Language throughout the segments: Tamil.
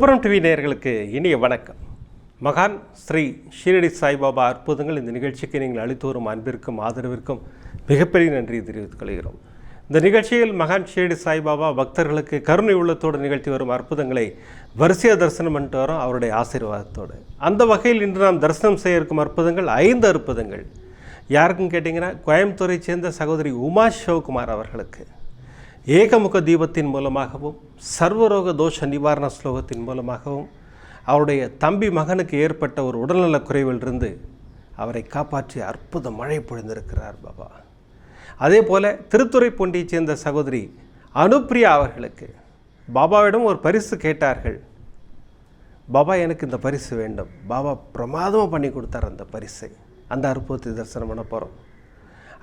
கோபுரம் டிவி நேயர்களுக்கு இனிய வணக்கம். மகான் ஸ்ரீ ஷீரடி சாய்பாபா அற்புதங்கள் இந்த நிகழ்ச்சிக்கு நீங்கள் அளித்து வரும் அன்பிற்கும் ஆதரவிற்கும் மிகப்பெரிய நன்றியை தெரிவித்துக் கொள்கிறோம். இந்த நிகழ்ச்சியில் மகான் ஷீரடி சாய்பாபா பக்தர்களுக்கு கருணை உள்ளத்தோடு நிகழ்த்தி வரும் அற்புதங்களை வரிசையாக தரிசனம் பண்ணிட்டு வரோம் அவருடைய ஆசீர்வாதத்தோடு. அந்த வகையில் இன்று நாம் தரிசனம் செய்ய இருக்கும் அற்புதங்கள் ஐந்து அற்புதங்கள். யாருக்கும் கேட்டிங்கன்னா கோயம்புத்தூரை சேர்ந்த சகோதரி உமா சிவகுமார் அவர்களுக்கு. ஏகமுக தீபத்தின் மூலமாகவும் சர்வரோக தோஷ நிவாரண ஸ்லோகத்தின் மூலமாகவும் அவருடைய தம்பி மகனுக்கு ஏற்பட்ட ஒரு உடல்நலக் குறைவிலிருந்து அவரை காப்பாற்றி அற்புத மழை பொழிந்திருக்கிறார் பாபா. அதே போல திருத்துறைப்பூண்டியைச் சேர்ந்த சகோதரி அனுப்பிரியா அவர்களுக்கு பாபாவிடம் ஒரு பரிசு கேட்டார்கள். பாபா எனக்கு இந்த பரிசு வேண்டும். பாபா பிரமாதமாக பண்ணி கொடுத்தார் அந்த பரிசை. அந்த அற்புதத்தை தரிசனம் பண்ண போகிறோம்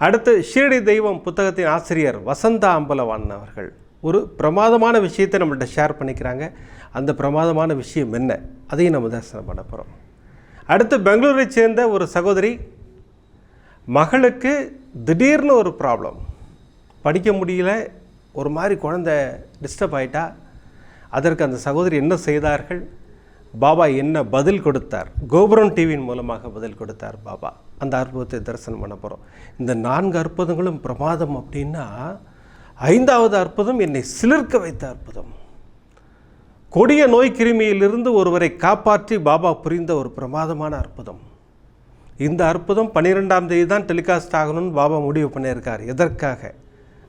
அடுத்து ஷீரடி தெய்வம் புத்தகத்தின் ஆசிரியர் வசந்தா அம்பலவான் அவர்கள். ஒரு பிரமாதமான விஷயத்தை நம்மள்கிட்ட ஷேர் பண்ணிக்கிறாங்க. அந்த பிரமாதமான விஷயம் என்ன? அதையும் நம்ம தரிசனம் பண்ண போகிறோம் அடுத்து பெங்களூரை சேர்ந்த ஒரு சகோதரி மகளுக்கு திடீர்னு ஒரு ப்ராப்ளம் படிக்க முடியல ஒரு மாதிரி குழந்தை டிஸ்டர்ப் ஆகிட்டா அதற்கு அந்த சகோதரி என்ன செய்தார்கள்? பாபா என்ன பதில் கொடுத்தார்? கோபுரம் டிவியின் மூலமாக பதில் கொடுத்தார் பாபா. அந்த அற்புதத்தை தரிசனம் பண்ண போகிறோம் இந்த நான்கு அற்புதங்களும் பிரமாதம் அப்படின்னா ஐந்தாவது அற்புதம் என்னை சிலிர்க்க வைத்த அற்புதம். கொடிய நோய் கிருமியிலிருந்து ஒருவரை காப்பாற்றி பாபா புரிந்த ஒரு பிரமாதமான அற்புதம். இந்த அற்புதம் பன்னிரெண்டாம் தேதி தான் டெலிகாஸ்ட் ஆகணும்னு பாபா முடிவு பண்ணியிருக்கார். எதற்காக?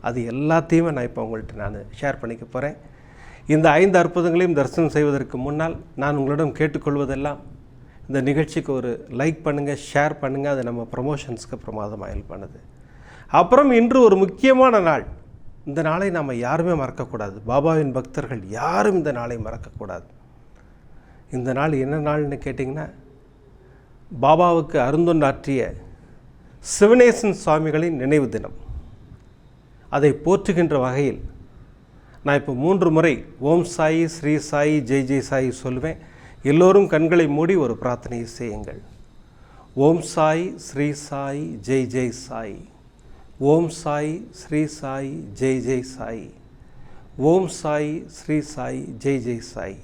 அது எல்லாத்தையுமே நான் இப்போ உங்கள்கிட்ட நான் ஷேர் பண்ணிக்க போகிறேன் இந்த ஐந்து அற்புதங்களையும் தரிசனம் செய்வதற்கு முன்னால் நான் உங்களிடம் கேட்டுக்கொள்வதெல்லாம் இந்த நிகழ்ச்சிக்கு ஒரு லைக் பண்ணுங்கள் ஷேர் பண்ணுங்கள் அது நம்ம ப்ரமோஷன்ஸ்க்கு பிரமாதமாக ஹெல்ப் பண்ணுது. அப்புறம் இன்று ஒரு முக்கியமான நாள். இந்த நாளை நாம் யாருமே மறக்கக்கூடாது. பாபாவின் பக்தர்கள் யாரும் இந்த நாளை மறக்கக்கூடாது. இந்த நாள் என்ன நாள்னு கேட்டிங்கன்னா பாபாவுக்கு அருந்தொண்டாற்றிய சிவனேசன் சுவாமிகளின் நினைவு தினம். அதை போற்றுகின்ற வகையில் நான் இப்போ மூன்று முறை ஓம் சாயி ஸ்ரீ சாயி ஜெய் ஜெய் சாயி சொல்வேன். எல்லோரும் கண்களை மூடி ஒரு பிரார்த்தனையை செய்யுங்கள். ஓம் சாய் ஸ்ரீ சாய் ஜெய் ஜெய் சாய். ஓம் சாய் ஸ்ரீ சாய் ஜெய் ஜெய் சாய். ஓம் சாய் ஸ்ரீ சாய் ஜெய் ஜெய் சாய்.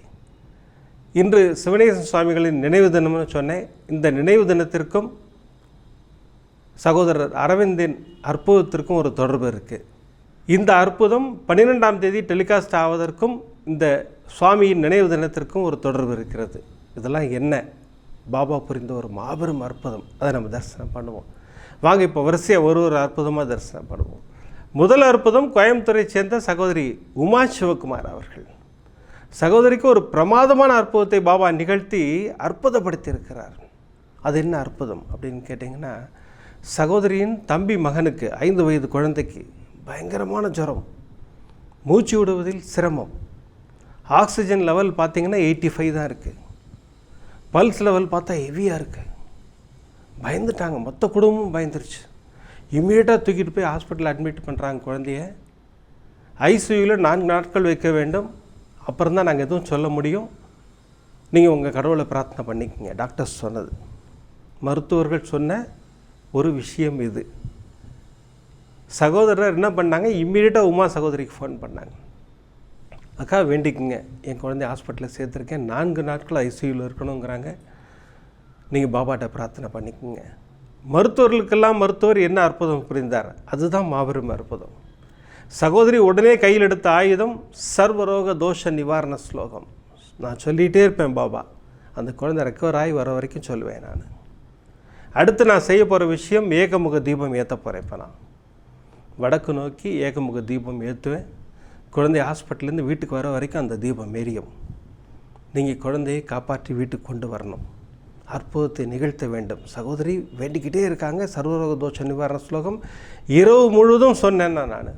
இன்று சிவனேசன் சுவாமிகளின் நினைவு தினம்னு சொன்னேன். இந்த நினைவு தினத்திற்கும் சகோதரர் அரவிந்தின் அற்புதத்திற்கும் ஒரு தொடர்பு இருக்குது இந்த அற்புதம் பன்னிரெண்டாம் தேதி டெலிகாஸ்ட் ஆவதற்கும் இந்த சுவாமியின் நினைவு தினத்திற்கும் ஒரு தொடர்பு இருக்கிறது. இதெல்லாம் என்ன? பாபா புரிந்த ஒரு மாபெரும் அற்புதம். அதை நம்ம தரிசனம் பண்ணுவோம். வாங்க இப்போ வரிசையாக ஒரு ஒரு அற்புதமாக தரிசனம் பண்ணுவோம். முதல் அற்புதம் கோயம்புத்தூரை சேர்ந்த சகோதரி உமா சிவகுமார் அவர்கள். சகோதரிக்கு ஒரு பிரமாதமான அற்புதத்தை பாபா நிகழ்த்தி அற்புதப்படுத்தியிருக்கிறார். அது என்ன அற்புதம் அப்படின்னு கேட்டிங்கன்னா சகோதரியின் தம்பி மகனுக்கு ஐந்து வயது குழந்தைக்கு பயங்கரமான ஜுரம். மூச்சு விடுவதில் சிரமம். ஆக்சிஜன் லெவல் பார்த்தீங்கன்னா எயிட்டி ஃபைவ் தான் இருக்குது பல்ஸ் லெவல் பார்த்தா ஹெவியாக இருக்குது பயந்துட்டாங்க. மொத்த குடும்பமும் பயந்துருச்சு. இம்மீடியட்டாக தூக்கிட்டு போய் ஹாஸ்பிட்டல் அட்மிட் பண்ணுறாங்க குழந்தைய. ஐசியூவில் நான்கு நாட்கள் வைக்க வேண்டும். அப்புறம் தான் நாங்கள் எதுவும் சொல்ல முடியும். நீங்கள் உங்கள் கடவுளை பிரார்த்தனை பண்ணிக்கங்க. டாக்டர்ஸ் சொன்னது. மருத்துவர்கள் சொன்ன ஒரு விஷயம் இது. சகோதரர் என்ன பண்ணாங்க? இம்மீடியட்டாக உமா சகோதரிக்கு ஃபோன் பண்ணாங்க. அக்கா வேண்டிக்குங்க. என் குழந்தைய ஹாஸ்பிட்டலில் சேர்த்துருக்கேன். நான்கு நாட்கள் ஐசியூவில் இருக்கணுங்கிறாங்க நீங்கள் பாபாட்ட பிரார்த்தனை பண்ணிக்கோங்க. மருத்துவர்களுக்கெல்லாம் மருத்துவர் என்ன அற்புதம் புரிந்தார்? அதுதான் மாபெரும் அற்புதம். சகோதரி உடனே கையில் எடுத்த ஆயுதம் சர்வரோக தோஷ நிவாரண ஸ்லோகம். நான் சொல்லிகிட்டே இருப்பேன் பாபா. அந்த குழந்தை ரெக்கவர் ஆகி வர வரைக்கும் சொல்லுவேன் நான். அடுத்து நான் செய்ய போகிற விஷயம் ஏகமுக தீபம் ஏற்ற போகிறேன் இப்போ நான். வடக்கு நோக்கி ஏகமுக தீபம் ஏற்றுவேன் குழந்தை ஹாஸ்பிட்டல்லேருந்து வீட்டுக்கு வர வரைக்கும் அந்த தீபம் எரியும். நீங்கள் குழந்தையை காப்பாற்றி வீட்டுக்கு கொண்டு வரணும். அற்புதத்தை நிகழ்த்த வேண்டும். சகோதரி வேண்டிக்கிட்டே இருக்காங்க. சர்வரோக தோஷ நிவாரண ஸ்லோகம். இரவு முழுவதும் சொன்னேன் நான்.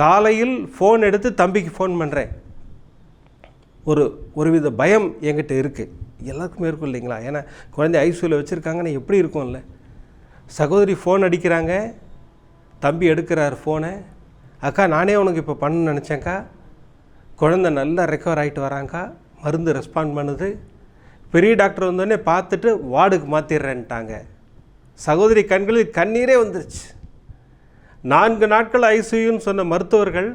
காலையில் ஃபோன் எடுத்து தம்பிக்கு ஃபோன் பண்ணுறேன் ஒரு ஒருவித பயம் என்கிட்ட இருக்குது எல்லாருக்குமே இருக்கும் இல்லைங்களா? ஏன்னா குழந்தை ஐசியூவில் வச்சுருக்காங்கன்னா எப்படி இருக்கும்ல? சகோதரி ஃபோன் அடிக்கிறாங்க. தம்பி எடுக்கிறார் ஃபோனை. அக்கா நானே உனக்கு இப்போ பண்ண நினச்சேங்க்கா குழந்தை நல்லா ரெக்கவர் ஆகிட்டு வராங்க்கா மருந்து ரெஸ்பாண்ட் பண்ணுது. பெரிய டாக்டர் வந்தோடனே பார்த்துட்டு வார்டுக்கு மாற்றிடுறேன்ட்டாங்க சகோதரி கண்களில் கண்ணீரே வந்துருச்சு. நான்கு நாட்கள் ஐசியூன்னு சொன்ன மருத்துவர்கள்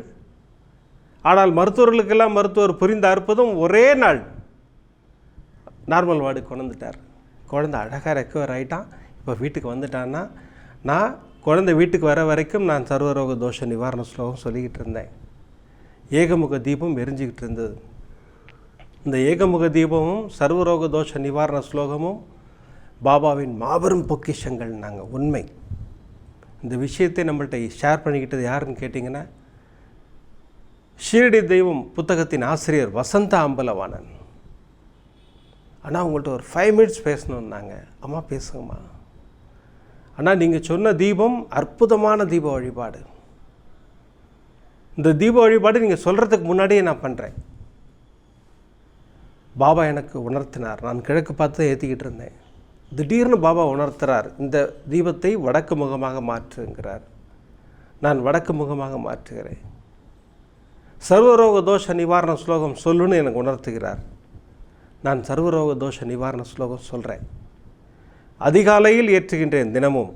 ஆனால் மருத்துவர்களுக்கெல்லாம் மருத்துவர் புரிந்த அற்புதம் ஒரே நாள். நார்மல் வார்டு கொண்டுட்டார் குழந்தை அழகாக ரெக்கவர் ஆகிட்டான் இப்போ வீட்டுக்கு வந்துட்டான்னா நான் குழந்தை வீட்டுக்கு வர வரைக்கும் நான் சர்வரோக தோஷ நிவாரண ஸ்லோகம் சொல்லிக்கிட்டு இருந்தேன். ஏகமுக தீபம் எரிஞ்சிக்கிட்டு இருந்தது. இந்த ஏகமுக தீபமும் சர்வரோக தோஷ நிவாரண ஸ்லோகமும் பாபாவின் மாபெரும் பொக்கிஷங்கள் நாங்கள் உண்மை. இந்த விஷயத்தை நம்மள்கிட்ட ஷேர் பண்ணிக்கிட்டது யாருன்னு கேட்டிங்கன்னா ஷீரடி தெய்வம் புத்தகத்தின் ஆசிரியர் வசந்த அம்பலவாணன். ஆனால் உங்கள்கிட்ட ஒரு ஃபைவ் மினிட்ஸ் பேசணுன்னாங்க அம்மா பேசுங்கம்மா. ஆனால் நீங்கள் சொன்ன தீபம் அற்புதமான தீப வழிபாடு. இந்த தீப வழிபாடு நீங்கள் சொல்கிறதுக்கு முன்னாடியே நான் பண்ணுறேன் பாபா எனக்கு உணர்த்தினார். நான் கிழக்கு பார்த்து ஏற்றிக்கிட்டு இருந்தேன். திடீர்னு பாபா உணர்த்துறார் இந்த தீபத்தை வடக்கு முகமாக மாற்றுங்கிறார். நான் வடக்கு முகமாக மாற்றுகிறேன். சர்வரோக தோஷ நிவாரண ஸ்லோகம் சொல்லுன்னு எனக்கு உணர்த்துகிறார். நான் சர்வரோக தோஷ நிவாரண ஸ்லோகம் சொல்கிறேன் அதிகாலையில் ஏற்றுகின்றேன் தினமும்.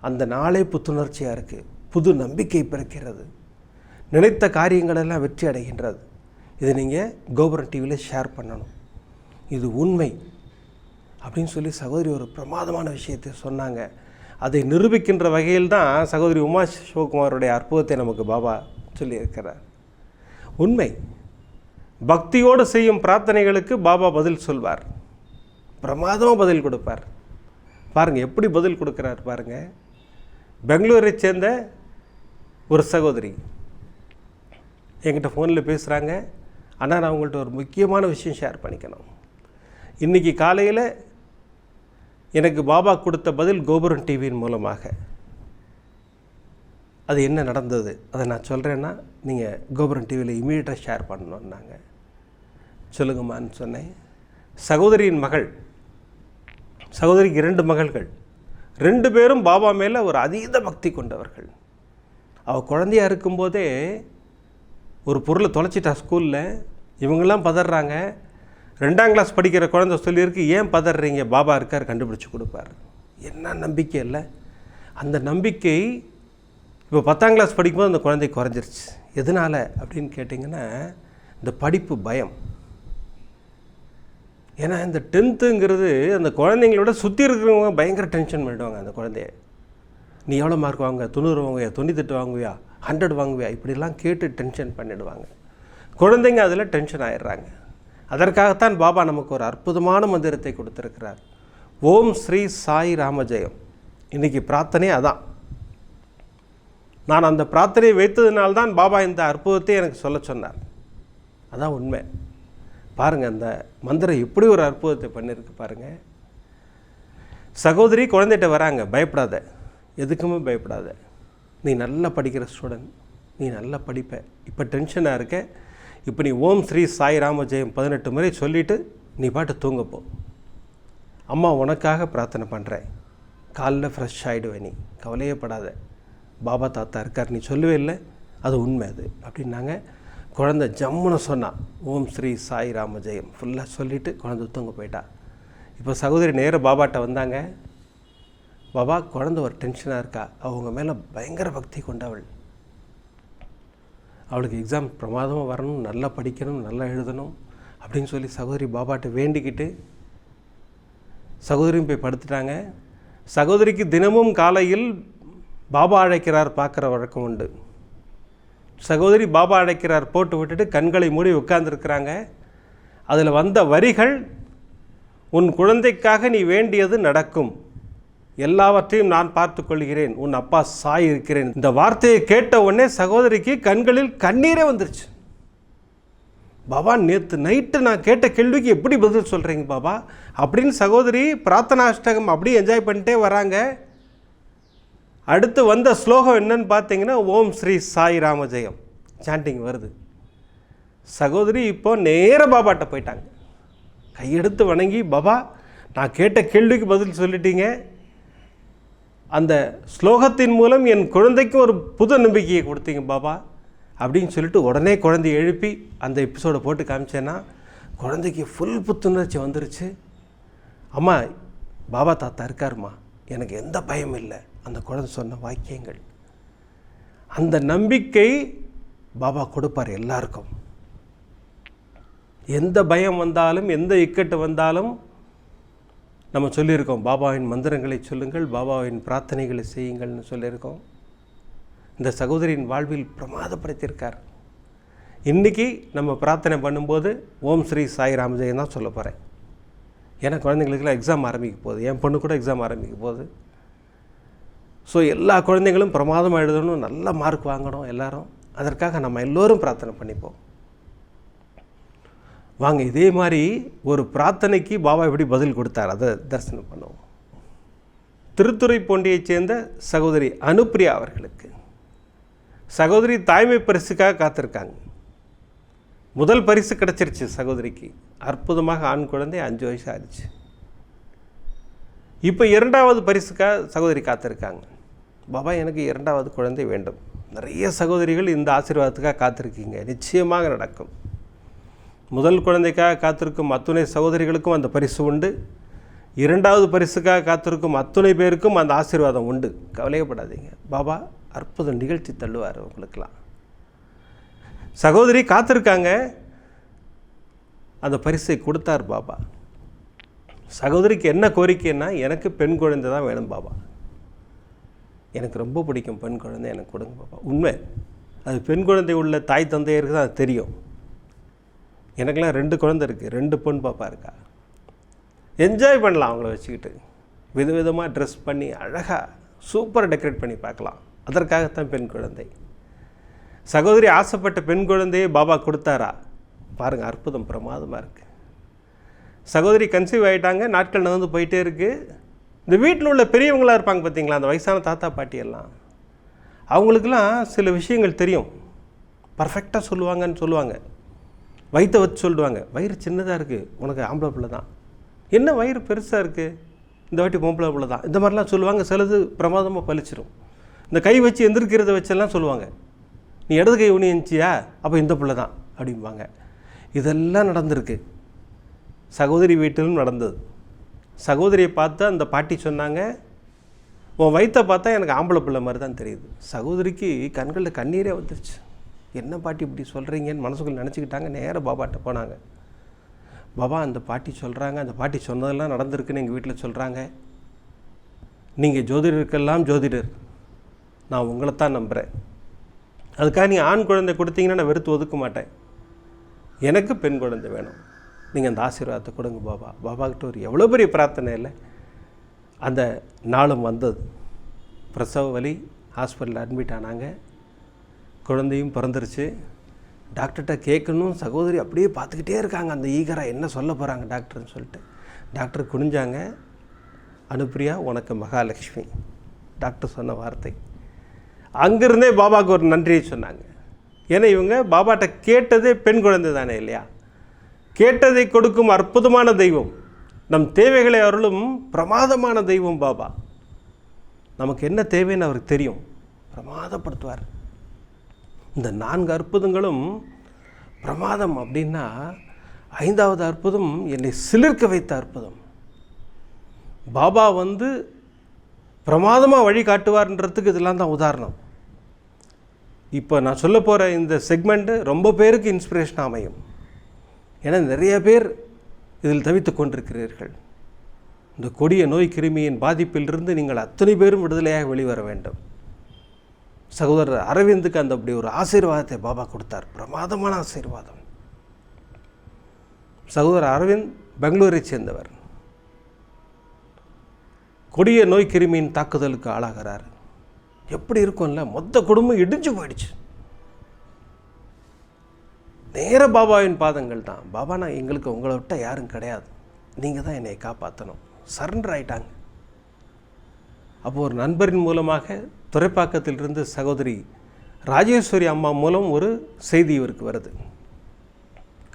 அந்த நாளே புத்துணர்ச்சியாக இருக்குது புது நம்பிக்கை பிறக்கிறது. நினைத்த காரியங்களெல்லாம் வெற்றி அடைகின்றது. இது நீங்கள் கோபுரம் டிவியில் ஷேர் பண்ணணும். இது உண்மை. அப்படின்னு சொல்லி சகோதரி ஒரு பிரமாதமான விஷயத்தை சொன்னாங்க. அதை நிரூபிக்கின்ற வகையில் தான் சகோதரி உமா சிவகுமாருடைய அற்புதத்தை நமக்கு பாபா சொல்லியிருக்கிறார். உண்மை. பக்தியோடு செய்யும் பிரார்த்தனைகளுக்கு பாபா பதில் சொல்வார். பிரமாதமாக பதில் கொடுப்பார். பாருங்கள் எப்படி பதில் கொடுக்குறாரு பாருங்கள் பெங்களூரை சேர்ந்த ஒரு சகோதரி. என்கிட்ட ஃபோனில் பேசுகிறாங்க ஆனால் நான் உங்கள்கிட்ட ஒரு முக்கியமான விஷயம் ஷேர் பண்ணிக்கணும். இன்றைக்கி காலையில் எனக்கு பாபா கொடுத்த பதில் கோபுரம் டிவியின் மூலமாக. அது என்ன நடந்தது? அதை நான் சொல்கிறேன்னா நீங்கள் கோபுரம் டிவியில் இமீடியட்டாக ஷேர் பண்ணணுன்னாங்க சொல்லுங்கம்மான்னு சொன்னேன். சகோதரியின் மகள் சகோதரிக்கு இரண்டு மகள்கள். ரெண்டு பேரும் பாபா மேலே ஒரு அதீத பக்தி கொண்டவர்கள். அவள் குழந்தையாக இருக்கும்போதே ஒரு பொருளை தொலைச்சிட்டா ஸ்கூலில். இவங்கெல்லாம் பதறாங்க. ரெண்டாம் கிளாஸ் படிக்கிற குழந்தை சொல்லியிருக்கு ஏன் பதறீங்க? பாபா இருக்கார் கண்டுபிடிச்சி கொடுப்பார். என்ன நம்பிக்கை இல்லை. அந்த நம்பிக்கை இப்போ பத்தாம் கிளாஸ் படிக்கும்போது அந்த குழந்தை குறைஞ்சிருச்சு. எதனால் அப்படின்னு கேட்டிங்கன்னா இந்த படிப்பு பயம். ஏன்னா இந்த டென்த்துங்கிறது அந்த குழந்தைங்களோட சுற்றி இருக்கிறவங்க பயங்கர டென்ஷன் பண்ணிடுவாங்க அந்த குழந்தைய. நீ எவ்வளோ மார்க் வாங்க தொண்ணூறு வாங்குவியா? தொண்ணூத்தெட்டு வாங்குவியா? ஹண்ட்ரட் வாங்குவியா? இப்படிலாம் கேட்டு டென்ஷன் பண்ணிடுவாங்க. குழந்தைங்க அதில் டென்ஷன் ஆயிடுறாங்க. அதற்காகத்தான் பாபா நமக்கு ஒரு அற்புதமான மந்திரத்தை கொடுத்துருக்கிறார். ஓம் ஸ்ரீ சாய் ராமஜெயம் இன்றைக்கி பிரார்த்தனை அதான். நான் அந்த பிரார்த்தனையை வைத்ததுனால்தான் பாபா இந்த அற்புதத்தை எனக்கு சொல்ல சொன்னார். அதான் உண்மை. பாருங்கள் அந்த மந்திரம் எப்படி ஒரு அற்புதத்தை பண்ணியிருக்கு பாருங்கள் சகோதரி குழந்தைகிட்ட வராங்க பயப்படாத. எதுக்குமே பயப்படாத. நீ நல்லா படிக்கிற ஸ்டூடெண்ட் நீ நல்லா படிப்ப. இப்போ டென்ஷனாக இருக்க. இப்போ நீ ஓம் ஸ்ரீ சாய் ராமஜெயம் பதினெட்டு முறை சொல்லிவிட்டு நீ பாட்டு தூங்கப்போ அம்மா உனக்காக பிரார்த்தனை பண்ணுறேன் காலில் ஃப்ரெஷ் ஆகிடுவேன் நீ. கவலையே படாத. பாபா தாத்தா இருக்கார். நீ சொல்லவே இல்லை. அது உண்மை அது. அப்படின்னாங்க. குழந்தை ஜம்முன்னு சொன்னான் ஓம் ஸ்ரீ சாய் ராம ஜெயம். ஃபுல்லாக சொல்லிவிட்டு குழந்தை தூங்க போயிட்டா. இப்போ சகோதரி நேர பாபாட்ட வந்தாங்க. பாபா குழந்த ஒரு டென்ஷனாக இருக்கா? அவங்க மேலே பயங்கர பக்தி கொண்டவள். அவளுக்கு எக்ஸாம் பிரமாதமாக வரணும் நல்லா படிக்கணும் நல்லா எழுதணும் அப்படின்னு சொல்லி சகோதரி பாபாட்ட வேண்டிக்கிட்டு சகோதரியும் போய் படுத்துட்டாங்க. சகோதரிக்கு தினமும் காலையில் பாபா அழைக்கிறார் பார்க்குற வழக்கம் உண்டு. சகோதரி பாபா அடைக்கிறார் போட்டு விட்டுட்டு கண்களை மூடி உட்கார்ந்துருக்கிறாங்க. அதில் வந்த வரிகள் உன் குழந்தைக்காக நீ வேண்டியது நடக்கும். எல்லாவற்றையும் நான் பார்த்து கொள்கிறேன். உன் அப்பா சாய் இருக்கிறேன். இந்த வார்த்தையை கேட்ட உடனே சகோதரிக்கு கண்களில் கண்ணீரே வந்துருச்சு. பாபா நேற்று நைட்டு நான் கேட்ட கேள்விக்கு எப்படி பதில் சொல்கிறீங்க பாபா? அப்படின்னு சகோதரி பிரார்த்தனா அஷ்டகம் அப்படியே என்ஜாய் பண்ணிட்டே வராங்க. அடுத்து வந்த ஸ்லோகம் என்னன்னு பார்த்தீங்கன்னா ஓம் ஸ்ரீ சாய் ராமஜெயம் சாண்டிங் வருது. சகோதரி இப்போ நேர பாபாட்ட போயிட்டாங்க. கையெடுத்து வணங்கி பாபா நான் கேட்ட கேள்விக்கு பதில் சொல்லிட்டீங்க. அந்த ஸ்லோகத்தின் மூலம் என் குழந்தைக்கு ஒரு புது நம்பிக்கையை கொடுத்தீங்க பாபா. அப்படின்னு சொல்லிட்டு உடனே குழந்தைய எழுப்பி அந்த எபிசோடை போட்டு காமிச்சேன்னா குழந்தைக்கு ஃபுல் புத்துணர்ச்சி வந்துருச்சு. அம்மா பாபா தாத்தா இருக்காருமா எனக்கு எந்த பயம் இல்லை. அந்த குழந்தை சொன்ன வாக்கியங்கள். அந்த நம்பிக்கை பாபா கொடுப்பார் எல்லாருக்கும். எந்த பயம் வந்தாலும் எந்த இக்கட்டு வந்தாலும் நம்ம சொல்லியிருக்கோம். பாபாவின் மந்திரங்களை சொல்லுங்கள் பாபாவின் பிரார்த்தனைகளை செய்யுங்கள்னு சொல்லியிருக்கோம். இந்த சகோதரியின் வாழ்வில் பிரமாதப்படுத்தியிருக்கார். இன்றைக்கி நம்ம பிரார்த்தனை பண்ணும்போது ஓம் ஸ்ரீ சாய் ராமஜெயம் தான் சொல்ல போகிறேன் ஏன்னா குழந்தைங்களுக்குலாம் எக்ஸாம் ஆரம்பிக்க போகுது. என் பொண்ணு கூட எக்ஸாம் ஆரம்பிக்க போகுது. ஸோ எல்லா குழந்தைங்களும் பிரமாதமாக எழுதணும் நல்ல மார்க் வாங்கணும் எல்லாரும். அதற்காக நம்ம எல்லோரும் பிரார்த்தனை பண்ணிப்போம். வாங்க இதே மாதிரி ஒரு பிரார்த்தனைக்கு பாபா எப்படி பதில் கொடுத்தார் அதை தரிசனம் பண்ணுவோம். திருத்துறை திருத்துறைப்பூண்டியைச் சேர்ந்த சகோதரி அனுப்பிரியா அவர்களுக்கு. சகோதரி தாய்மை பரிசுக்காக காத்திருக்காங்க. முதல் பரிசு கிடச்சிருச்சு சகோதரிக்கு. அற்புதமாக ஆண் குழந்தை அஞ்சு வயசு ஆயிடுச்சு. இப்போ இரண்டாவது பரிசுக்காக சகோதரி காத்திருக்காங்க. பாபா எனக்கு இரண்டாவது குழந்தை வேண்டும். நிறைய சகோதரிகள் இந்த ஆசீர்வாதத்துக்காக காத்திருக்கீங்க. நிச்சயமாக நடக்கும். முதல் குழந்தைக்காக காத்திருக்கும் அத்துணை சகோதரிகளுக்கும் அந்த பரிசு உண்டு. இரண்டாவது பரிசுக்காக காத்திருக்கும் அத்துணை பேருக்கும் அந்த ஆசீர்வாதம் உண்டு. கவலையப்படாதீங்க. பாபா அற்புதம் நிகழ்ச்சி தள்ளுவார் உங்களுக்கெல்லாம். சகோதரி காத்திருக்காங்க. அந்த பரிசை கொடுத்தார் பாபா. சகோதரிக்கு என்ன கோரிக்கைன்னா எனக்கு பெண் குழந்தை தான் வேணும் பாபா. எனக்கு ரொம்ப பிடிக்கும் பெண் குழந்தை எனக்கு கொடுங்க பாப்பா. உண்மை. அது பெண் குழந்தை உள்ள தாய் தந்தையருக்கு தான் அது தெரியும். எனக்கெல்லாம் ரெண்டு குழந்தை இருக்குது ரெண்டு பெண் பாப்பா இருக்கா? என்ஜாய் பண்ணலாம் அவங்கள வச்சுக்கிட்டு. விதவிதமாக ட்ரெஸ் பண்ணி அழகாக சூப்பராக டெக்கரேட் பண்ணி பார்க்கலாம். அதற்காகத்தான் பெண் குழந்தை. சகோதரி ஆசைப்பட்ட பெண் குழந்தையை பாபா கொடுத்தாரா? பாருங்கள் அற்புதம் பிரமாதமாக இருக்குது சகோதரி கன்சீவ் ஆகிட்டாங்க நாட்கள் நகர்ந்து போயிட்டே இருக்குது இந்த வீட்டில் உள்ள பெரியவங்களாக இருப்பாங்க பார்த்தீங்களா? அந்த வயசான தாத்தா பாட்டியெல்லாம் அவங்களுக்கெல்லாம் சில விஷயங்கள் தெரியும். பர்ஃபெக்டாக சொல்லுவாங்கன்னு சொல்லுவாங்க. வயிற்றை வச்சு சொல்லுவாங்க. வயிறு சின்னதாக இருக்குது உனக்கு ஆம்பளை பிள்ளை தான். என்ன வயிறு பெருசாக இருக்குது இந்த வாட்டி பொம்பளை பிள்ளை தான். இந்த மாதிரிலாம் சொல்லுவாங்க. சிலது பிரமாதமாக பழிச்சிடும் இந்த கை வச்சு எந்திரிக்கிறத வச்செல்லாம் சொல்லுவாங்க. நீ இடது கை ஒன்று இருந்துச்சியா அப்போ இந்த பிள்ளை தான். அப்படிம்பாங்க. இதெல்லாம் நடந்திருக்கு. சகோதரி வீட்டிலும் நடந்தது. சகோதரியை பார்த்து அந்த பாட்டி சொன்னாங்க உன் வயிற்றை பார்த்தா எனக்கு ஆம்பளை பிள்ளை மாதிரி தான் தெரியுது. சகோதரிக்கு கண்களில் கண்ணீரே வந்துருச்சு. என்ன பாட்டி இப்படி சொல்கிறீங்கன்னு மனசுக்குள்ளே நினச்சிக்கிட்டாங்க. நேராக பாபாட்ட போனாங்க. பாபா அந்த பாட்டி சொல்கிறாங்க அந்த பாட்டி சொன்னதெல்லாம் நடந்திருக்குன்னு எங்கள் வீட்டில் சொல்கிறாங்க நீங்கள் ஜோதிடருக்கெல்லாம் ஜோதிடர். நான் உங்களை தான் நம்புகிறேன் அதுக்காக நீ ஆண் குழந்தை கொடுத்தீங்கன்னா நான் வெறுத்து ஒதுக்க மாட்டேன். எனக்கு பெண் குழந்தை வேணும். நீங்கள் அந்த ஆசீர்வாதத்தை கொடுங்க பாபா. பாபாக்கிட்ட ஒரு எவ்வளோ பெரிய பிரார்த்தனை இல்லை. அந்த நாளும் வந்தது. பிரசவ வலி ஹாஸ்பிட்டலில் அட்மிட் ஆனாங்க. குழந்தையும் பிறந்துருச்சு. டாக்டர்கிட்ட கேட்கணும். சகோதரி அப்படியே பார்த்துக்கிட்டே இருக்காங்க. அந்த ஈகராக என்ன சொல்ல போகிறாங்க டாக்டர்னு சொல்லிட்டு. டாக்டர் குனிஞ்சாங்க. அனுப்பிரியா உனக்கு மகாலட்சுமி. டாக்டர் சொன்ன வார்த்தை. அங்கேருந்தே பாபாவுக்கு ஒரு நன்றியை சொன்னாங்க. ஏன்னா இவங்க பாபாட்ட கேட்டதே பெண் குழந்தை தானே இல்லையா? கேட்டதை கொடுக்கும் அற்புதமான தெய்வம். நம் தேவைகளை அருளும் பிரமாதமான தெய்வம் பாபா. நமக்கு என்ன தேவைன்னு அவருக்கு தெரியும். பிரமாதப்படுத்துவார். இந்த நான்கு அற்புதங்களும் பிரமாதம் அப்படின்னா ஐந்தாவது அற்புதம் என்னை சிலிர்க்க வைத்த அற்புதம். பாபா வந்து பிரமாதமாக வழி காட்டுவார்ன்றதுக்கு இதெல்லாம் தான் உதாரணம். இப்போ நான் சொல்ல போகிற இந்த செக்மெண்ட்டு ரொம்ப பேருக்கு இன்ஸ்பிரேஷன் அமையும். ஏன்னா நிறைய பேர் இதில் தவித்து கொண்டிருக்கிறீர்கள். இந்த கொடிய நோய் கிருமியின் பாதிப்பிலிருந்து நீங்கள் அத்தனை பேரும் விடுதலையாக வெளிவர வேண்டும். சகோதரர் அரவிந்துக்கு அந்த அப்படி ஒரு ஆசீர்வாதத்தை பாபா கொடுத்தார். பிரமாதமான ஆசீர்வாதம். சகோதரர் அரவிந்த் பெங்களூரை சேர்ந்தவர். கொடிய நோய் கிருமியின் தாக்குதலுக்கு ஆளாகிறார். எப்படி இருக்கும்ல? மொத்த குடும்பம் இடிஞ்சு போயிடுச்சு. நேர பாபாவின் பாதங்கள் தான். பாபா நான் எங்களுக்கு உங்களை விட்ட யாரும் கிடையாது. நீங்கள் தான் என்னை காப்பாற்றணும் சரண்டர் ஆயிட்டாங்க. அப்போது ஒரு நண்பரின் மூலமாக துறைப்பாக்கத்திலிருந்து சகோதரி ராஜேஸ்வரி அம்மா மூலம் ஒரு செய்தி இவருக்கு வருது.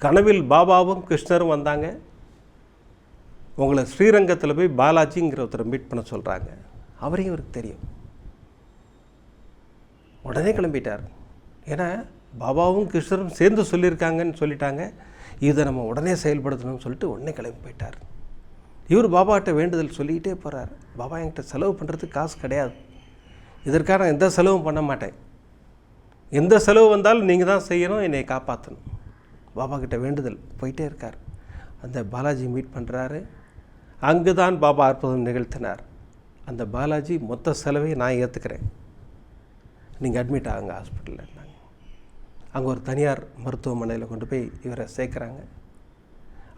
கனவில் பாபாவும் கிருஷ்ணரும் வந்தாங்க. உங்களை ஸ்ரீரங்கத்தில் போய் பாலாஜிங்கிற ஒருத்தரை மீட் பண்ண சொல்கிறாங்க அவரையும் இவருக்கு தெரியும். உடனே கிளம்பிட்டார். ஏன்னா பாபாவும் கிருஷ்ணரும் சேர்ந்து சொல்லியிருக்காங்கன்னு சொல்லிட்டாங்க. இதை நம்ம உடனே செயல்படுத்தணும்னு சொல்லிட்டு உடனே கிளம்பி போயிட்டார். இவர் பாபாட்ட வேண்டுதல் சொல்லிக்கிட்டே போகிறார் பாபா என்கிட்ட செலவு பண்ணுறதுக்கு காசு கிடையாது. இதற்காக நான் எந்த செலவும் பண்ண மாட்டேன். எந்த செலவு வந்தாலும் நீங்கள் தான் செய்யணும் என்னை காப்பாற்றணும் பாபா கிட்ட வேண்டுதல் போயிட்டே இருக்கார். அந்த பாலாஜி மீட் பண்ணுறாரு அங்கு தான் பாபா அற்புதம் நிகழ்த்தினார். அந்த பாலாஜி மொத்த செலவை நான் ஏற்றுக்கிறேன் நீங்கள் அட்மிட் ஆகுங்க ஹாஸ்பிட்டலில் அங்கே ஒரு தனியார் மருத்துவமனையில் கொண்டு போய் இவரை சேர்க்குறாங்க.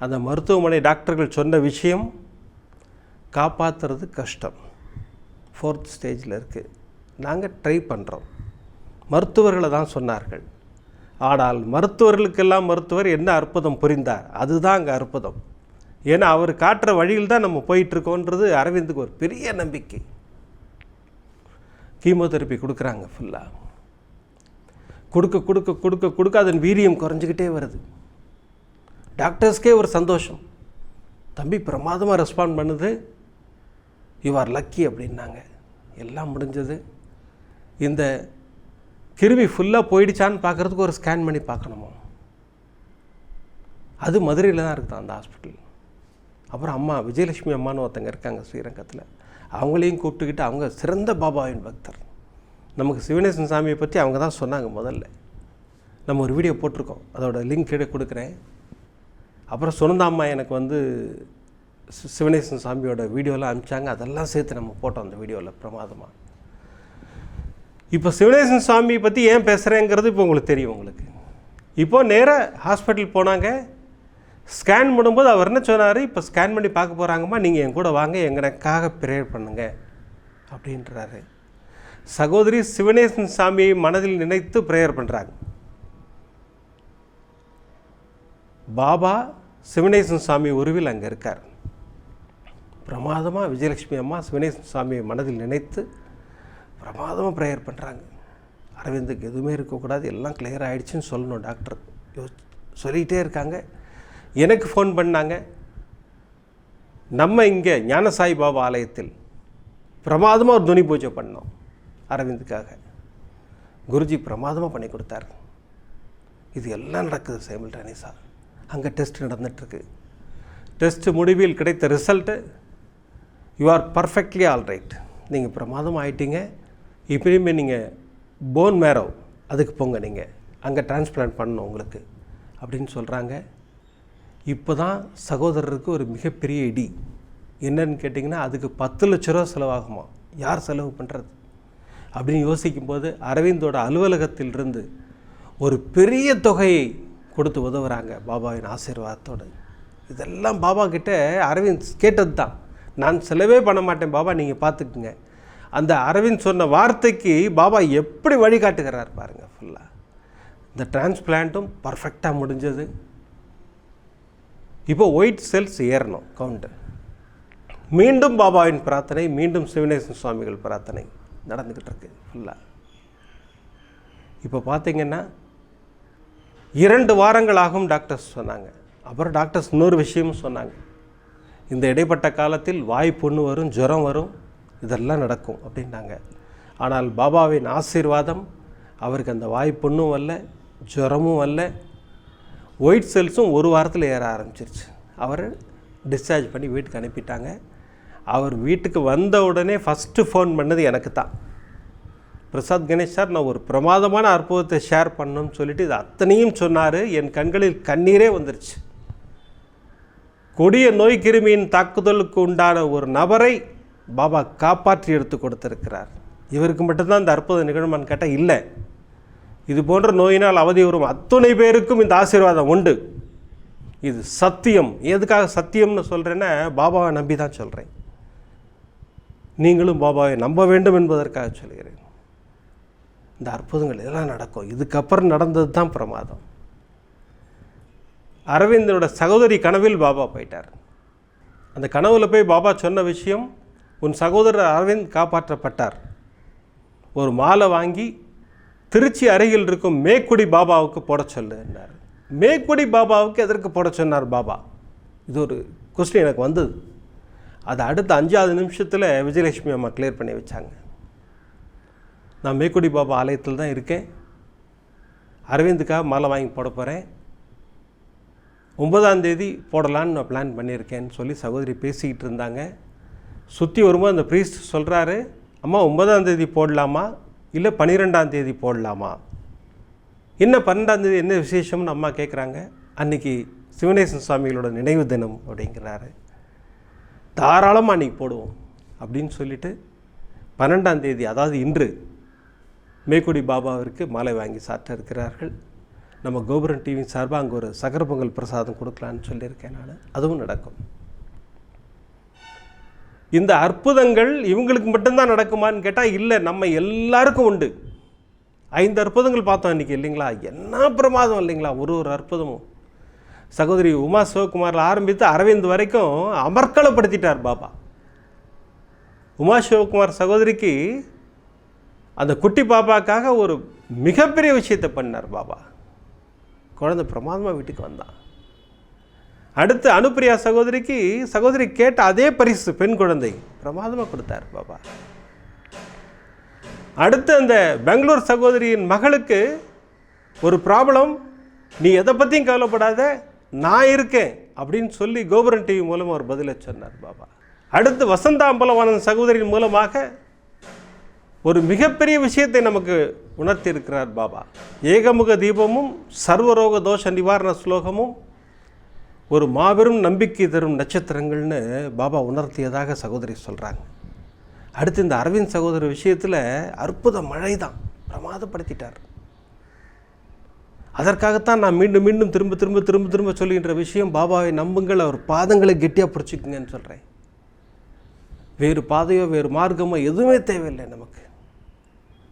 அந்த மருத்துவமனை டாக்டர்கள் சொன்ன விஷயம் காப்பாற்றுறது கஷ்டம். ஃபோர்த் ஸ்டேஜில் இருக்குது நாங்கள் ட்ரை பண்ணுறோம் மருத்துவர்களை தான் சொன்னார்கள். ஆனால் மருத்துவர்களுக்கெல்லாம் மருத்துவர் என்ன அற்புதம் புரிந்தார்? அதுதான் அங்கே அற்புதம். ஏன்னா அவர் காட்டுற வழியில் தான் நம்ம போயிட்டுருக்கோன்றது அரவிந்துக்கு ஒரு பெரிய நம்பிக்கை. கீமோதெரப்பி கொடுக்குறாங்க ஃபுல்லாக கொடுக்க கொடுக்க கொடுக்க கொடுக்க அதன் வீரியம் குறைஞ்சிக்கிட்டே வருது. டாக்டர்ஸ்க்கே ஒரு சந்தோஷம். தம்பி பிரமாதமாக ரெஸ்பாண்ட் பண்ணுது. யூ ஆர் லக்கி அப்படின்னாங்க. எல்லாம் முடிஞ்சது. இந்த கிருமி ஃபுல்லாக போயிடுச்சான்னு பார்க்குறதுக்கு ஒரு ஸ்கேன் பண்ணி பார்க்கணுமோ? அது மதுரையில் தான் இருக்குது அந்த ஹாஸ்பிட்டல் அப்புறம் அம்மா விஜயலட்சுமி அம்மான்னு ஒருத்தங்க இருக்காங்க ஸ்ரீரங்கத்தில். அவங்களையும் கூப்பிட்டுக்கிட்டு அவங்க சிறந்த பாபாவின் பக்தர். நமக்கு சிவனேசன் சாமியை பற்றி அவங்க தான் சொன்னாங்க முதல்ல. நம்ம ஒரு வீடியோ போட்டிருக்கோம். அதோட லிங்க் கீழே கொடுக்குறேன். அப்புறம் சுனந்தாம்மா எனக்கு வந்து சிவனேசன் சாமியோட வீடியோலாம் அனுப்பிச்சாங்க. அதெல்லாம் சேர்த்து நம்ம போட்டோம் அந்த வீடியோவில் பிரமாதமாக இப்போ சிவனேசன் சாமியை பற்றி ஏன் பேசுகிறேங்கிறது இப்போ உங்களுக்கு தெரியும் உங்களுக்கு. இப்போது நேராக ஹாஸ்பிட்டல் போனாங்க. ஸ்கேன் பண்ணும்போது அவர் என்ன சொன்னார்? இப்போ ஸ்கேன் பண்ணி பார்க்க போகிறாங்கம்மா நீங்கள் என் கூட வாங்க. எங்களுக்காக ப்ரேயர் பண்ணுங்க. அப்படின்றாரு. சகோதரி சிவனேசன் சாமியை மனதில் நினைத்து ப்ரேயர் பண்ணுறாங்க பாபா சிவனேசன் சாமி உருவில் அங்கே இருக்கார். பிரமாதமாக விஜயலட்சுமி அம்மா சிவனேசன் சாமியை மனதில் நினைத்து பிரமாதமாக ப்ரேயர் பண்ணுறாங்க அரவிந்துக்கு எதுவுமே இருக்கக்கூடாது எல்லாம் கிளியர் ஆகிடுச்சின்னு சொல்லணும் டாக்டர் யோ சொல்லிக்கிட்டே இருக்காங்க. எனக்கு ஃபோன் பண்ணாங்க. நம்ம இங்கே ஞானசாய் பாபா ஆலயத்தில் பிரமாதமாக ஒரு துணி பூஜை பண்ணோம். அரவிந்துக்காக. குருஜி பிரமாதமாக பண்ணி கொடுத்தாரு. இது எல்லாம் நடக்குது சைமில்டானிஸாக அங்கே டெஸ்ட் நடந்துகிட்ருக்கு டெஸ்ட் முடிவில் கிடைத்த result you are perfectly all right நீங்கள் பிரமாதம் ஆயிட்டீங்க. இப்பயுமே நீங்கள் போன் மேரோ அதுக்கு போங்க நீங்கள் அங்கே டிரான்ஸ்பிளான்ட் பண்ணணும் உங்களுக்கு. அப்படின்னு சொல்கிறாங்க இப்போ தான் சகோதரருக்கு ஒரு மிகப்பெரிய இடி. என்னன்னு கேட்டிங்கன்னா அதுக்கு பத்து லட்ச ரூபா செலவாகுமா? யார் செலவு பண்ணுறது அப்படின்னு யோசிக்கும்போது அரவிந்தோட அலுவலகத்திலிருந்து ஒரு பெரிய தொகையை கொடுத்து உதவுறாங்க பாபாவின் ஆசீர்வாதத்தோடு. இதெல்லாம் பாபா கிட்டே அரவிந்த் கேட்டது தான். நான் செலவே பண்ண மாட்டேன் பாபா நீங்கள் பார்த்துக்குங்க அந்த அரவிந்த் சொன்ன வார்த்தைக்கு பாபா எப்படி வழிகாட்டுகிறார் பாருங்கள் ஃபுல்லாக இந்த டிரான்ஸ்பிளான்ட்டும் பர்ஃபெக்டாக முடிஞ்சது. இப்போ ஒயிட் செல்ஸ் ஏறணும் கவுண்ட்டு மீண்டும் பாபாவின் பிரார்த்தனை மீண்டும் சிவனேசன் சுவாமிகள் பிரார்த்தனை. நடந்துக்கிட்டு இருக்கு ஃபுல்லாக இப்போ பார்த்தீங்கன்னா இரண்டு வாரங்கள் ஆகும் டாக்டர்ஸ் சொன்னாங்க. அப்புறம் டாக்டர்ஸ் இன்னொரு விஷயமும் சொன்னாங்க. இந்த இடைப்பட்ட காலத்தில் வாய் புண்ணு வரும் ஜுரம் வரும் இதெல்லாம் நடக்கும் அப்படின்னாங்க. ஆனால் பாபாவின் ஆசீர்வாதம் அவருக்கு அந்த வாய் புண்ணும் வரல ஜுரமும் வரல ஒயிட் செல்ஸும் ஒரு வாரத்தில் ஏற ஆரம்பிச்சிருச்சு. அவரை டிஸ்சார்ஜ் பண்ணி வீட்டுக்கு அனுப்பிட்டாங்க. அவர் வீட்டுக்கு வந்த உடனே ஃபஸ்ட்டு ஃபோன் பண்ணது எனக்கு தான். பிரசாத் கணேஷ் சார் நான் ஒரு பிரமாதமான அற்புதத்தை ஷேர் பண்ணணும்னு சொல்லிட்டு இது அத்தனையும் சொன்னார். என் கண்களில் கண்ணீரே வந்துருச்சு. கொடிய நோய் கிருமியின் தாக்குதலுக்கு உண்டான ஒரு நபரை பாபா காப்பாற்றி எடுத்து கொடுத்திருக்கிறார். இவருக்கு மட்டும்தான் இந்த அற்புதம் நிகழுமான்னு கேட்டால் இல்லை. இது போன்ற நோயினால் அவதி வரும் அத்துணை பேருக்கும் இந்த ஆசீர்வாதம் உண்டு. இது சத்தியம். எதுக்காக சத்தியம்னு சொல்கிறேன்னா பாபாவை நம்பி தான் சொல்கிறேன் நீங்களும் பாபாவை நம்ப வேண்டும் என்பதற்காக சொல்கிறேன். இந்த அற்புதங்கள் இதெல்லாம் நடக்கும். இதுக்கப்புறம் நடந்தது தான் பிரமாதம். அரவிந்தனோட சகோதரி கனவில் பாபா போயிட்டார். அந்த கனவுல போய் பாபா சொன்ன விஷயம் உன் சகோதரர் அரவிந்த் காப்பாற்றப்பட்டார். ஒரு மாலை வாங்கி திருச்சி அருகில் இருக்கும் மேக்குடி பாபாவுக்கு போட சொல்லுன்னார் மேக்குடி பாபாவுக்கு எதற்கு போட சொன்னார் பாபா? இது ஒரு கொஸ்டின் எனக்கு வந்தது. அது அடுத்த அஞ்சாவது நிமிஷத்தில் விஜயலட்சுமி அம்மா கிளியர் பண்ணி வச்சாங்க. நான் மேக்குடி பாபா ஆலயத்தில் தான் இருக்கேன். அரவிந்துக்காக மாலை வாங்கி போட போகிறேன் ஒன்பதாம் தேதி போடலான்னு நான் பிளான் பண்ணியிருக்கேன்னு சொல்லி சகோதரி பேசிக்கிட்டு இருந்தாங்க. சுற்றி வரும்போது அந்த ப்ரீஸ்ட் சொல்கிறாரு அம்மா ஒன்பதாம் தேதி போடலாமா? இல்லை பன்னிரெண்டாம் தேதி போடலாமா? என்ன பன்னெண்டாம் தேதி என்ன விசேஷம்னு அம்மா கேட்குறாங்க அன்றைக்கி சிவனேசன் சுவாமிகளோட நினைவு தினம் அப்படிங்கிறாரு. தாராளமாக அன்றைக்கி போடுவோம் அப்படின்னு சொல்லிட்டு பன்னெண்டாம் தேதி அதாவது இன்று மேக்குடி பாபாவிற்கு மாலை வாங்கி சாற்ற இருக்கிறார்கள். நம்ம கோபுரம் டிவி சார்பாக அங்கே ஒரு சக்கர பொங்கல் பிரசாதம் கொடுக்கலான்னு சொல்லியிருக்கேன் நான். அதுவும் நடக்கும். இந்த அற்புதங்கள் இவங்களுக்கு மட்டும்தான் நடக்குமான்னு கேட்டால் இல்லை நம்ம எல்லாருக்கும் உண்டு. ஐந்து அற்புதங்கள் பார்த்தோம் இன்றைக்கி இல்லைங்களா? என்ன பிரமாதம் இல்லைங்களா? ஒரு ஒரு அற்புதமும். சகோதரி உமா சிவகுமாரில் ஆரம்பித்து அரவிந்த் வரைக்கும் அமர்க்களப்படுத்திட்டார் பாபா. உமா சிவகுமார் சகோதரிக்கு அந்த குட்டி பாப்பாக்காக ஒரு மிகப்பெரிய விஷயத்தை பண்ணார் பாபா. குழந்தை பிரமாதமாக வீட்டுக்கு வந்தான். அடுத்து அனுப்பிரியா சகோதரிக்கு சகோதரி கேட்ட அதே பரிசு பெண் குழந்தை பிரமாதமாக கொடுத்தார் பாபா. அடுத்து அந்த பெங்களூர் சகோதரியின் மகளுக்கு ஒரு ப்ராப்ளம் நீ எதை பற்றியும் கவலைப்படாத நான் இருக்கேன் அப்படின்னு சொல்லி கோபுரன் டிவி மூலமாக அவர் பதிலை சொன்னார் பாபா. அடுத்து வசந்தாம்பலவானன் சகோதரின் மூலமாக ஒரு மிகப்பெரிய விஷயத்தை நமக்கு உணர்த்தி இருக்கிறார் பாபா. ஏகமுக தீபமும் சர்வரோக தோஷ நிவாரண ஸ்லோகமும் ஒரு மாபெரும் நம்பிக்கை தரும் நட்சத்திரங்கள்னு பாபா உணர்த்தியதாக சகோதரி சொல்கிறாங்க அடுத்து இந்த அரவிந்த் சகோதரர் விஷயத்தில் அற்புத மழை தான் பிரமாதப்படுத்திட்டார். அதற்காகத்தான் நான் மீண்டும் மீண்டும் திரும்ப திரும்ப திரும்ப திரும்ப சொல்லுகின்ற விஷயம் பாபாவை நம்புங்கள் அவர் பாதங்களை கெட்டியாக பிடிச்சிக்குங்கன்னு சொல்கிறேன் வேறு பாதையோ வேறு மார்க்கமோ எதுவுமே தேவையில்லை நமக்கு.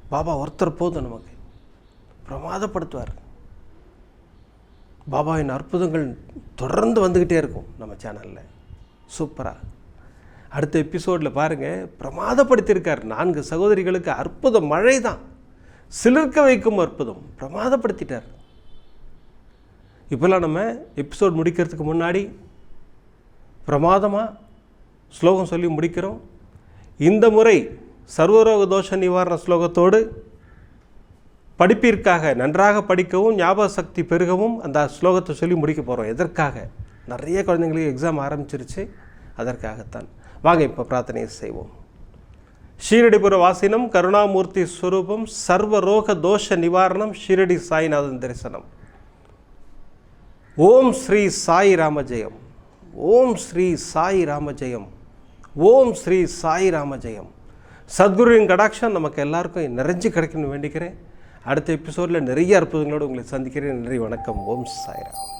பாபா ஒருத்தர் போதும் நமக்கு. பிரமாதப்படுத்துவார். பாபாவின் அற்புதங்கள் தொடர்ந்து வந்துக்கிட்டே இருக்கும் நம்ம சேனலில் சூப்பராக அடுத்த எபிசோடில் பாருங்கள் பிரமாதப்படுத்தியிருக்கார். நான்கு சகோதரிகளுக்கு அற்புத மழை தான் சிலிர்க்க வைக்கும் அற்புதம். பிரமாதப்படுத்திட்டார். இப்போல்லாம் நம்ம எபிசோட் முடிக்கிறதுக்கு முன்னாடி பிரமாதமாக ஸ்லோகம் சொல்லி முடிக்கிறோம். இந்த முறை சர்வரோக தோஷ நிவாரண ஸ்லோகத்தோடு படிப்பிற்காக நன்றாக படிக்கவும் ஞாபக சக்தி பெருகவும் அந்த ஸ்லோகத்தை சொல்லி முடிக்க போகிறோம் எதற்காக? நிறைய குழந்தைங்களுக்கு எக்ஸாம் ஆரம்பிச்சிருச்சு. அதற்காகத்தான். வாங்க இப்போ பிரார்த்தனை செய்வோம். ஷீரடிபுர வாசினம் கருணாமூர்த்தி ஸ்வரூபம் சர்வரோக தோஷ நிவாரணம் ஷீரடி சாய்நாதன் தரிசனம். ஓம் ஸ்ரீ சாய் ராமஜெயம் ஓம் ஸ்ரீ சாய் ராமஜெயம் ஓம் ஸ்ரீ சாய் ராமஜெயம் சத்குருவின் கடாட்சம் நமக்கு எல்லாருக்கும் நிறைஞ்சு கிடைக்கணும்னு வேண்டிக்கிறேன். அடுத்த எபிசோடில் நிறைய அற்புதங்களோடு உங்களை சந்திக்கிறேன். நன்றி வணக்கம். ஓம் சாய்ராம்